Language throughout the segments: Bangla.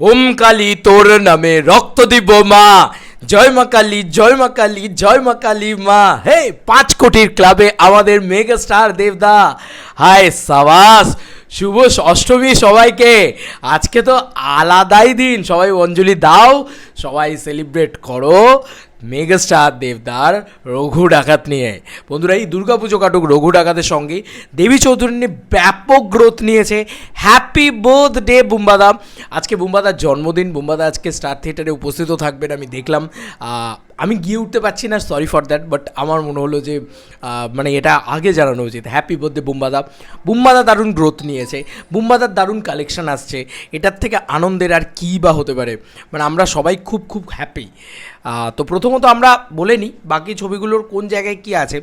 ওম কালী, তোর নামে রক্ত দিব মা। জয় মা কালী, জয় মা কালী, জয় মা কালী মা। হে পাঁচ কোটির ক্লাবে আমাদের মেগা স্টার দেবদা। হায় সাবাস, শুভ অষ্টমী সবাইকে। আজকে তো আলাদাই দিন, সবাই অঞ্জলি দাও, সবাই সেলিব্রেট করো। মেগাস্টার দেবদার রঘু ডাকাত নিয়ে। বন্ধুরা, এই দুর্গাপুজো কাটুক রঘু ডাকাতের সঙ্গে। দেবী চৌধুরী ব্যাপক গ্রোথ নিয়েছে। হ্যাপি বোধ ডে বুম্বাদা। আজকে বুম্বাদার জন্মদিন। বুম্বাদা আজকে স্টার থিয়েটারে উপস্থিত থাকবেন, আমি দেখলাম। আমি গিয়ে উঠতে পারছি না সরি ফর দ্যাট বাট আমার মনে হলো যে মানে এটা আগে জানানো উচিত। হ্যাপি বার্থডে বুম্বাদা বুম্বাদা দারুণ গ্রোথ নিয়েছে। বুম্বাদার দারুণ কালেকশন আসছে। এটার থেকে আনন্দের আর কী বা হতে পারে? মানে আমরা সবাই খুব খুব হ্যাপি তো প্রথমত আমরা বলে নিই, বাকি ছবিগুলোর কোন জায়গায় কী আছে?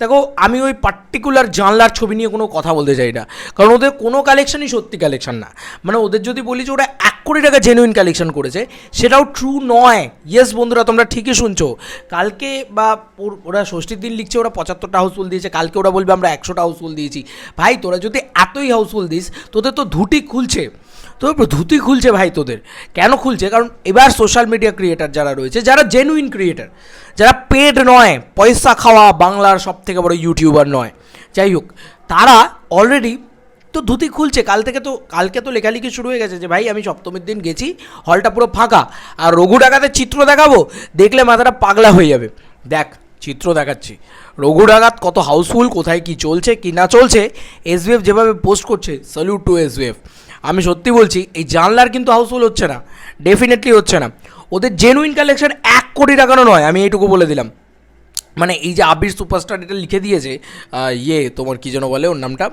দেখো, আমি ওই পার্টিকুলার জানলার ছবি নিয়ে কোনো কথা বলতে চাই না। কারণ ওদের কোনো কালেকশনই সত্যি কালেকশন না। মানে ওদের যদি বলি যে ওরা এক কোটি টাকা জেনুইন কালেকশন করেছে, সেটাও ট্রু নয়। ইয়েস বন্ধুরা, তোমরা ঠিকই শুনছো। কালকে বা ওরা ষষ্ঠীর দিন লিখছে, ওরা পঁচাত্তরটা হাউসফুল দিয়েছে। কালকে ওরা বলবে, আমরা একশোটা হাউসফুল দিয়েছি। ভাই, তোরা যদি এতই হাউসফুল দিস, তোদের তো ধুটি খুলছে। তোদের ধুতি খুলছে ভাই তোদের। কেন খুলছে? কারণ এবার সোশ্যাল মিডিয়া ক্রিয়েটার যারা রয়েছে, যারা জেনুইন ক্রিয়েটার যারা পেড নয়, পয়সা খাওয়া বাংলার সব থেকে বড় ইউটিউবার নয়। যাই হোক, তারা অলরেডি তো ধুতি খুলছে। কাল থেকে তো কালকে তো লেখালেখি শুরু হয়ে গেছে যে, ভাই, আমি সপ্তমীর দিন গেছি হলটা পুরো ফাঁকা, আর রঘু ডাকাতের চিত্র দেখাবো, দেখলে মাথাটা পাগলা হয়ে যাবে। দেখ, চিত্র দেখাচ্ছি। রঘু ডাকাত কত হাউসফুল কোথায় কি চলছে, কি না চলছে এসবিএফ যেভাবে পোস্ট করছে স্যালিউট টু এসবিএফ আমি সত্যি বলছি, এই জানলার কিন্তু হাউসফুল হচ্ছে না ডেফিনেটলি হচ্ছে না। ওদের জেনুইন কালেকশন এক কোটি টাকারও নয়, আমি এইটুকু বলে দিলাম। মানে এই যে আবির সুপারস্টার এটা লিখে দিয়েছে ইয়ে তোমার কী যেন বলে ওর নামটা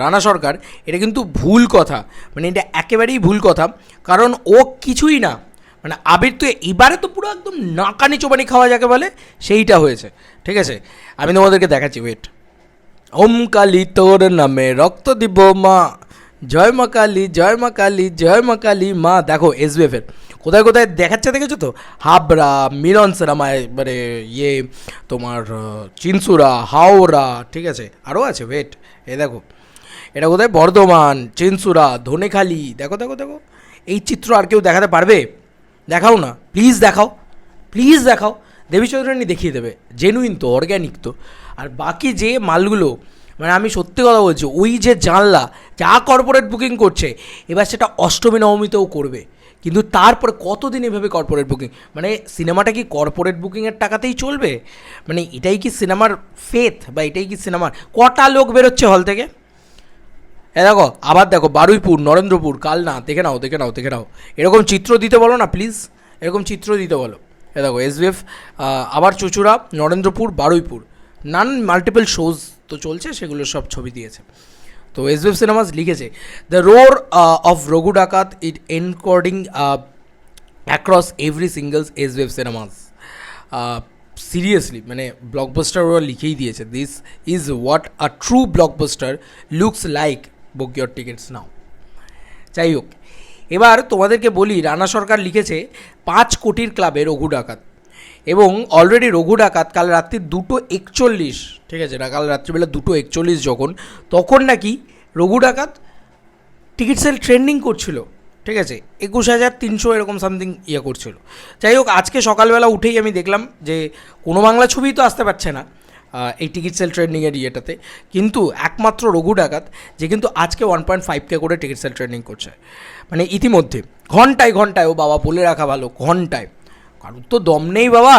রানা সরকার, এটা কিন্তু ভুল কথা। মানে এটা একেবারেই ভুল কথা, কারণ ও কিছুই না। মানে আবির তো এবারে তো পুরো একদম নাকানি চোবানি খাওয়া যাকে বলে, সেইটা হয়েছে। ঠিক আছে? আমি তোমাদেরকে দেখাচ্ছি ওয়েট ওম কালী তোর নামে রক্ত দিব মা। জয় মা কালী, জয় মা কালী, জয় মা কালী, মা, দেখো এসবিএফ এর। কোথায় কোথায় দেখাচ্ছে দেখেছ তো? হাবড়া মিলন সিনেমায় মানে ইয়ে তোমার চিনসুরা, হাওড়া, ঠিক আছে আরও আছে ওয়েট এ দেখো। এটা কোথায়? বর্ধমান, চিনসুরা, ধনেখালি, দেখো দেখো দেখো। এই চিত্র আর কেউ দেখাতে পারবে? দেখাও না প্লিজ দেখাও প্লিজ দেখাও। দেবী চৌধুরানী দেখিয়ে দেবে জেনুইন তো অর্গ্যানিক তো। আর বাকি যে মালগুলো মানে আমি সত্যি কথা বলছি, ওই যে জানলা, যা কর্পোরেট বুকিং করছে, এবার সেটা অষ্টমী, নবমীতেও করবে। কিন্তু তারপরে কতদিন এভাবে কর্পোরেট বুকিং মানে সিনেমাটা কি কর্পোরেট বুকিংয়ের টাকাতেই চলবে? মানে এটাই কি সিনেমার ফেথ বা এটাই কি সিনেমার? কটা লোক বেরোচ্ছে হল থেকে? এ দেখো, আবার দেখো, বারুইপুর, নরেন্দ্রপুর, কালনা, দেখে নাও দেখে নাও দেখে নাও। এরকম চিত্র দিতে বলো না প্লিজ এরকম চিত্র দিতে বলো। এ দেখো এসবিএফ আবার Chuchura, Narendrapur, Baruipur. None multiple shows তো চলছে, সেগুলো সব ছবি দিয়েছে। তো এস এসবিএফ সিনেমাস লিখেছে the roar of Raghu Dakat it recording across every singles SBF cinemas seriously মানে ব্লকবাস্টার ওরা লিখেই দিয়েছে this is what a true blockbuster looks like book your tickets now যাই হোক, এবার তোমাদেরকে বলি, রানা সরকার লিখেছে, পাঁচ কোটির ক্লাবে রঘু ডাকাত। এবং অলরেডি রঘু ডাকাত, কাল রাত্রি দুটো একচল্লিশ, ঠিক আছে, না, কাল রাত্রিবেলা দুটো একচল্লিশ যখন, তখন নাকি রঘু ডাকাত টিকিট সেল ট্রেন্ডিং করছিল, ঠিক আছে, একুশ হাজার তিনশো এরকম সামথিং ইয়ে করছিল। যাই হোক, আজকে সকালবেলা উঠেই আমি দেখলাম যে কোনো বাংলা ছবি তো আসতে পারছে না এই টিকিট সেল ট্রেন্ডিংয়ের ইয়েটাতে। কিন্তু একমাত্র রঘু ডাকাত, যে কিন্তু আজকে ওয়ান পয়েন্ট ফাইভ কে করে টিকিট সেল ট্রেন্ডিং করছে। মানে ইতিমধ্যে, ঘন্টায় ঘন্টায়, ও বাবা বলে রাখা ভালো, ঘন্টায়। কারণ তো দম নেই বাবা।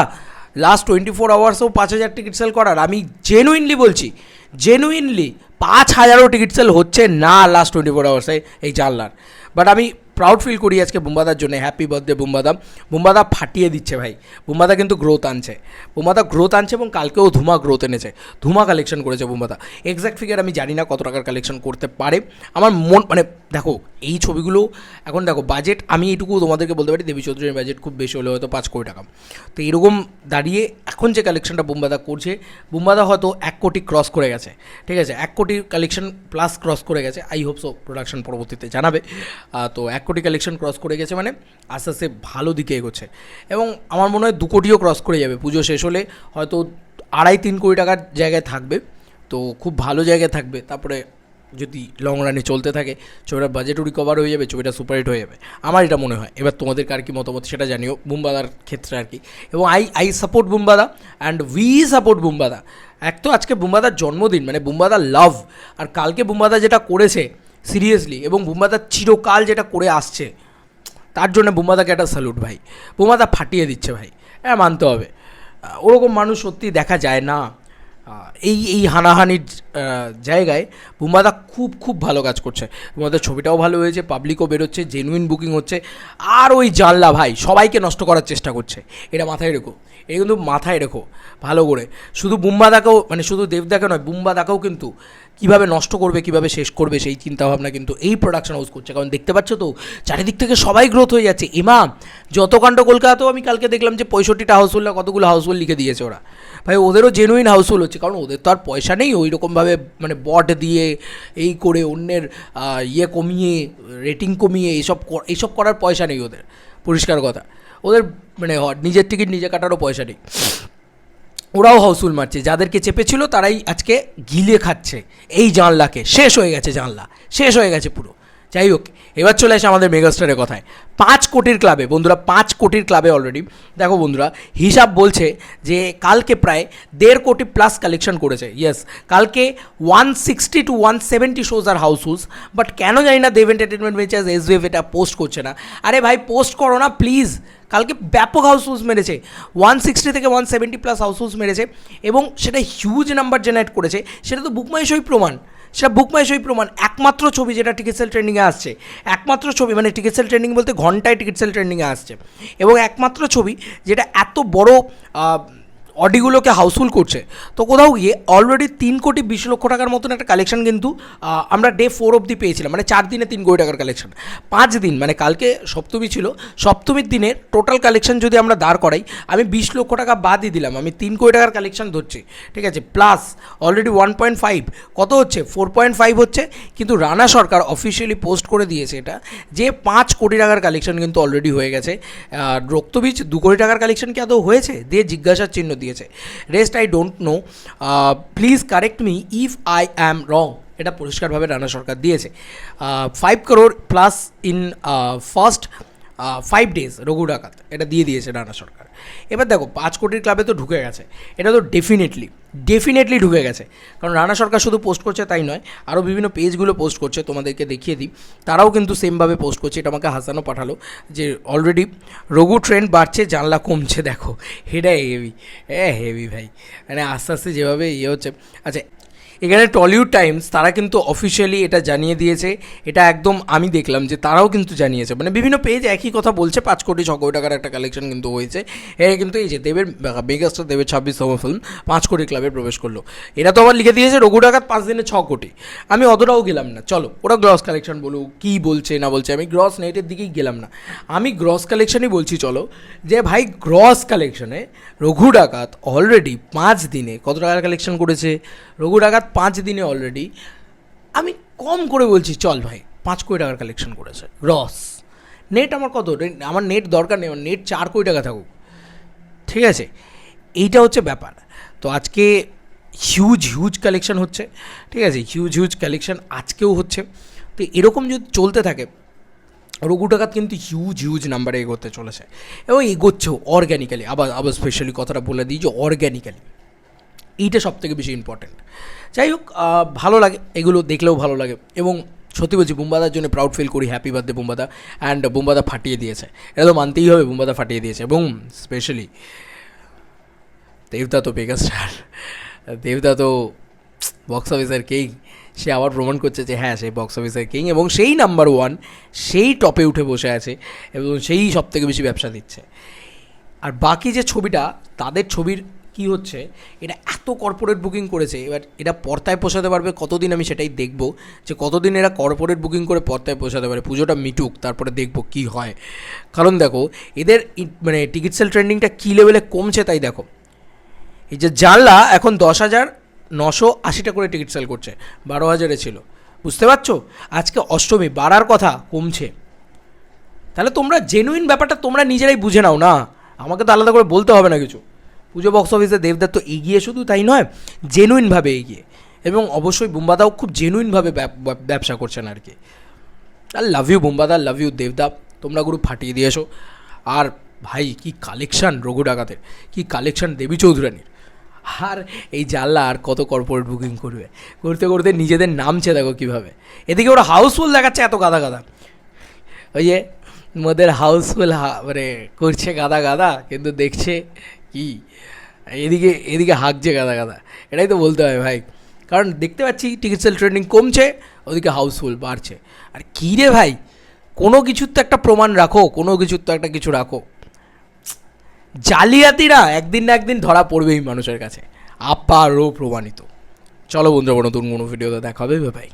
লাস্ট টোয়েন্টি ফোর আওয়ার্সেও পাঁচ হাজার টিকিট সেল করার। আমি জেনুইনলি বলছি জেনুইনলি পাঁচ হাজারও টিকিট সেল হচ্ছে না লাস্ট টোয়েন্টি ফোর আওয়ার্সে এই জানলার। বাট আমি প্রাউড ফিল করি আজকে বুম্বাদার জন্য। Happy birthday বুম্বাদা। বুম্বাদা ফাটিয়ে দিচ্ছে ভাই। বুম্বাদা কিন্তু গ্রোথ আনছে। বুম্বাদা গ্রোথ আনছে এবং কালকেও ধুমা গ্রোথ এনেছে। ধুমা কালেকশন করেছে বুম্বাদা। এক্স্যাক্ট ফিগার আমি জানি না কত টাকার কালেকশন করতে পারে। আমার মন মানে দেখো এই ছবিগুলো, এখন দেখো বাজেট আমি এইটুকু তোমাদেরকে বলতে পারি, দেবী চৌধুরীর বাজেট খুব বেশি হলে হয়তো পাঁচ কোটি টাকা। তো এরকম দাঁড়িয়ে এখন যে কালেকশনটা বুম্বাদা করছে, বুম্বাদা হয়তো এক কোটি ক্রস করে গেছে। ঠিক আছে? এক কোটি কালেকশন প্লাস ক্রস করে গেছে। আই হোপ সো প্রোডাকশন পরবর্তীতে জানাবে। তো এক কোটি কালেকশন ক্রস করে গেছে মানে আস্তে আস্তে ভালো দিকে এগোচ্ছে। এবং আমার মনে হয় দু কোটিও ক্রস করে যাবে। পুজো শেষ হলে হয়তো আড়াই, তিন কোটি টাকার জায়গায় থাকবে। তো খুব ভালো জায়গায় থাকবে। তারপরে যদি লং রানে চলতে থাকে ছবিটার বাজেটও রিকভার হয়ে যাবে, ছবিটা সুপারহিট হয়ে যাবে। আমার এটা মনে হয়। এবার তোমাদের কার কি মতামত সেটা জানিও, বুম্বাদার ক্ষেত্রে আর কি। এবং I I support Bumbada and we support Bumbada. এক তো আজকে বুম্বাদার জন্মদিন মানে বুম্বাদার লাভ আর কালকে বুম্বাদা যেটা করেছে সিরিয়াসলি এবং বুম্বাদার চিরকাল যেটা করে আসছে, তার জন্য বুম্বাদাকে একটা স্যালুট ভাই। বুম্বাদা ফাটিয়ে দিচ্ছে ভাই। হ্যাঁ মানতে হবে। ওরকম মানুষ সত্যি দেখা যায় না। এই এই হানাহানির জায়গায় বুম্বাদা খুব খুব ভালো কাজ করছে। বুম্বাদার ছবিটাও ভালো হয়েছে পাবলিকও বেরোচ্ছে জেনুইন বুকিং হচ্ছে। আর ওই জানলা ভাই, সবাইকে নষ্ট করার চেষ্টা করছে। এটা মাথায় রেখো। এটা কিন্তু মাথায় রেখো, ভালো করে। শুধু বুম্বাদাকেও মানে শুধু দেবদাকে নয়, বুম্বাদাকেও কিন্তু কীভাবে নষ্ট করবে, কীভাবে শেষ করবে, সেই চিন্তাভাবনা কিন্তু এই প্রোডাকশন হাউস করছে। কারণ দেখতে পাচ্ছ তো, চারিদিক থেকে সবাই গ্রোথ হয়ে যাচ্ছে। এমা যত কাণ্ড কলকাতাতেও আমি কালকে দেখলাম যে পঁয়ষট্টিটা হাউসফুল না কতগুলো হাউসফুল লিখে দিয়েছে ওরা। ভাই, ওদেরও জেনুইন হাউসফুল হচ্ছে। কারণ ওদের তো আর পয়সা নেই ওই রকমভাবে মানে বট দিয়ে এই করে অন্যের ইয়ে কমিয়ে রেটিং কমিয়ে এইসব কর- এইসব করার পয়সা নেই ওদের। পরিষ্কার কথা। ওদের মানে নিজের টিকিট নিজে কাটারও পয়সা নেই। ওরাও হাউসফুল মারছে। যাদেরকে চেপেছিল তারাই আজকে গিলে খাচ্ছে। এই জানলাকে। শেষ হয়ে গেছে জানলা। শেষ হয়ে গেছে পুরো। যাই হোক, এবার চলে আসে আমাদের মেগাস্টারের কথায়। পাঁচ কোটির ক্লাবে, বন্ধুরা, পাঁচ কোটির ক্লাবে অলরেডি দেখো বন্ধুরা, হিসাব বলছে যে কালকে প্রায় দেড় কোটি প্লাস কালেকশন করেছে। ইয়েস কালকে one sixty two one seventy shows R housefulls but কেন জানি না দেব এন্টারটেনমেন্ট ভেঞ্চার্স এস এটা পোস্ট করছে না। আরে ভাই পোস্ট করো না প্লিজ কালকে ব্যাপক হাউসফুলস মেরেছে। ওয়ান সিক্সটি থেকে ওয়ান সেভেন্টি প্লাস হাউসফুলস মেরেছে এবং সেটা হিউজ নাম্বার জেনারেট করেছে। সেটা তো বুকমাইশই প্রমাণ। সেটা বুকমাইশই প্রমাণ। একমাত্র ছবি যেটা টিকিট সেল ট্রেন্ডিংয়ে আসছে। একমাত্র ছবি মানে টিকিট সেল ট্রেন্ডিং বলতে ঘন্টায় টিকিট সেল ট্রেন্ডিংয়ে আসছে। এবং একমাত্র ছবি যেটা এত বড় অডিগুলোকে হাউসফুল করছে। তো কোথাও গিয়ে অলরেডি তিন কোটি বিশ লক্ষ টাকার মতন একটা কালেকশন কিন্তু আমরা ডে ফোর অবধি পেয়েছিলাম। মানে চার দিনে তিন কোটি টাকার কালেকশন পাঁচ দিন মানে কালকে সপ্তমী ছিল, সপ্তমীর দিনে টোটাল কালেকশন যদি আমরা দাঁড় করাই, আমি বিশ লক্ষ টাকা বাদই দিলাম। আমি তিন কোটি টাকার কালেকশন ধরছি। ঠিক আছে? Plus already one point five কত হচ্ছে? ফোর পয়েন্ট ফাইভ হচ্ছে। কিন্তু রানা সরকার অফিসিয়ালি পোস্ট করে দিয়েছে এটা যে পাঁচ কোটি টাকার কালেকশন কিন্তু অলরেডি হয়ে গেছে। রক্তবীজ দু কোটি টাকার কালেকশন কি আদৌ হয়েছে? দিয়ে জিজ্ঞাসার চিহ্ন দিয়েছে। Rest I don't know please correct me if I am wrong এটা পরিষ্কারভাবে রানা সরকার দিয়েছে। Five crore plus in first five days Raghu Dakat, এটা দিয়ে দিয়েছে রানা সরকার। এবার দেখো পাঁচ কোটির ক্লাবে তো ঢুকে গেছে। এটা তো ডেফিনেটলি ডেফিনেটলি ঢুকে গেছে। কারণ রানা সরকার শুধু পোস্ট করছে তাই নয় আরও বিভিন্ন পেজগুলো পোস্ট করছে, তোমাদেরকে দেখিয়ে দিই। তারাও কিন্তু সেমভাবে পোস্ট করছে, এটা আমাকে হাসানো পাঠালো, যে অলরেডি রঘু ট্রেন্ড বাড়ছে, জানলা কমছে, দেখো। এটাই হেভি এ হেভি ভাই। মানে আস্তে আস্তে যেভাবে ইয়ে হচ্ছে। আচ্ছা এখানে টলিউড টাইমস তারা কিন্তু অফিসিয়ালি এটা জানিয়ে দিয়েছে। এটা একদম আমি দেখলাম যে তারাও কিন্তু জানিয়েছে। মানে বিভিন্ন পেজ একই কথা বলছে, পাঁচ কোটি, ছ কোটি টাকার একটা কালেকশন কিন্তু হয়েছে। এ কিন্তু এই যে দেবের মেগাস্টার দেবের ছাব্বিশতম ফিল্ম পাঁচ কোটি ক্লাবে প্রবেশ করল। এরা তো আবার লিখে দিয়েছে, রঘু ডাকাত পাঁচ দিনে ছ কোটি। আমি অতটাও গেলাম না। চলো, ওরা গ্রস কালেকশন বলুক, কী বলছে, না বলছে, আমি গ্রস নেটের দিকেই গেলাম না। আমি গ্রস কালেকশনই বলছি, চলো, যে ভাই গ্রস কালেকশনে রঘু ডাকাত অলরেডি পাঁচ দিনে কত টাকার কালেকশন করেছে? রঘু ডাকাত পাঁচ দিনে অলরেডি আমি কম করে বলছি, চল ভাই, পাঁচ কোটি টাকার কালেকশন করেছে রস। নেট আমার কত? আমার নেট দরকার নেই, আমার নেট চার কোটি টাকা থাকুক। ঠিক আছে? এইটা হচ্ছে ব্যাপার। তো আজকে হিউজ হিউজ কালেকশন হচ্ছে। ঠিক আছে? হিউজ হিউজ কালেকশন আজকেও হচ্ছে। তো এরকম যদি চলতে থাকে, রঘু ডাকাত কিন্তু হিউজ হিউজ নাম্বারে এগোতে চলেছে। এবং এগোচ্ছেও অর্গ্যানিক্যালি আবার আবার স্পেশালি কথাটা বলে দিই যে অর্গ্যানিক্যালি এইটা সব থেকে বেশি ইম্পর্ট্যান্ট যাই হোক ভালো লাগে, এগুলো দেখলেও ভালো লাগে এবং সত্যি বলছি, বুম্বাদার জন্য প্রাউড ফিল করি happy birthday Bumbada and Bumbada ফাটিয়ে দিয়েছে। এটা তো মানতেই হবে, বুম্বাদা ফাটিয়ে দিয়েছে, এবং স্পেশালি দেবদা তো মেগা স্টার দেবদা তো বক্স অফিসের কিং সে আবার প্রমাণ করছে যে হ্যাঁ সে বক্স অফিসের কিং এবং সেই নাম্বার ওয়ান সেই টপে উঠে বসে আছে এবং সেই সব থেকে বেশি ব্যবসা দিচ্ছে। আর বাকি যে ছবিটা, তাদের ছবির কি হচ্ছে? এটা এত কর্পোরেট বুকিং করেছে, এবার এটা পর্দায় পোষাতে পারবে, কতদিন আমি সেটাই দেখব, যে কতদিন এরা কর্পোরেট বুকিং করে পর্দায় পোষাতে পারে, পুজোটা মিটুক, তারপরে দেখব কি হয়। কারণ দেখো, এদের মানে টিকিট সেল ট্রেন্ডিংটা কী লেভেলে কমছে তাই দেখো। এই যে জানলা, এখন দশ হাজার নশো আশিটা করে টিকিট সেল করছে, বারো হাজারে ছিল। বুঝতে পারছ? আজকে অষ্টমী, বাড়ার কথা, কমছে। তাহলে তোমরা জেনুইন ব্যাপারটা তোমরা নিজেরাই বুঝে নাও না। আমাকে তো আলাদা করে বলতে হবে না কিছু। পুজো বক্স অফিসে দেবদার তো এগিয়ে শুধু তাই নয় জেনুইনভাবে এগিয়ে। এবং অবশ্যই বুম্বাদাও খুব জেনুইনভাবে ব্যবসা করছেন আর কি। আর লাভ ইউ বুম্বাদা লাভ ইউ দেবদা, তোমরা গুরু ফাটিয়ে দিয়েছ আর ভাই, কি কালেকশান রঘু ডাকাতের। কি কালেকশান দেবী চৌধুরানীর। আর এই জানলা আর কত কর্পোরেট বুকিং করবে। করতে করতে নিজেদের নামছে দেখো কীভাবে। এদিকে ওরা হাউসফুল দেখাচ্ছে এত গাদা গাদা। ওই যে মোদের হাউসফুল মানে করছে গাদা গাদা, কিন্তু দেখছে কি? এদিকে এদিকে হাঁকছে গাদা গাদা। এটাই তো বলতে হয় ভাই। কারণ দেখতে পাচ্ছি টিকিট সেল ট্রেন্ডিং কমছে, ওদিকে হাউসফুল বাড়ছে। আর কী রে ভাই? কোনো কিছুর তো একটা প্রমাণ রাখো, কোনো কিছুর তো একটা কিছু রাখো। জালিয়াতিরা একদিন না একদিন ধরা পড়বেই মানুষের কাছে। আপারও প্রমাণিত। চলো বন্ধুরা নতুন কোনো ভিডিওতে দেখা হবে ভাই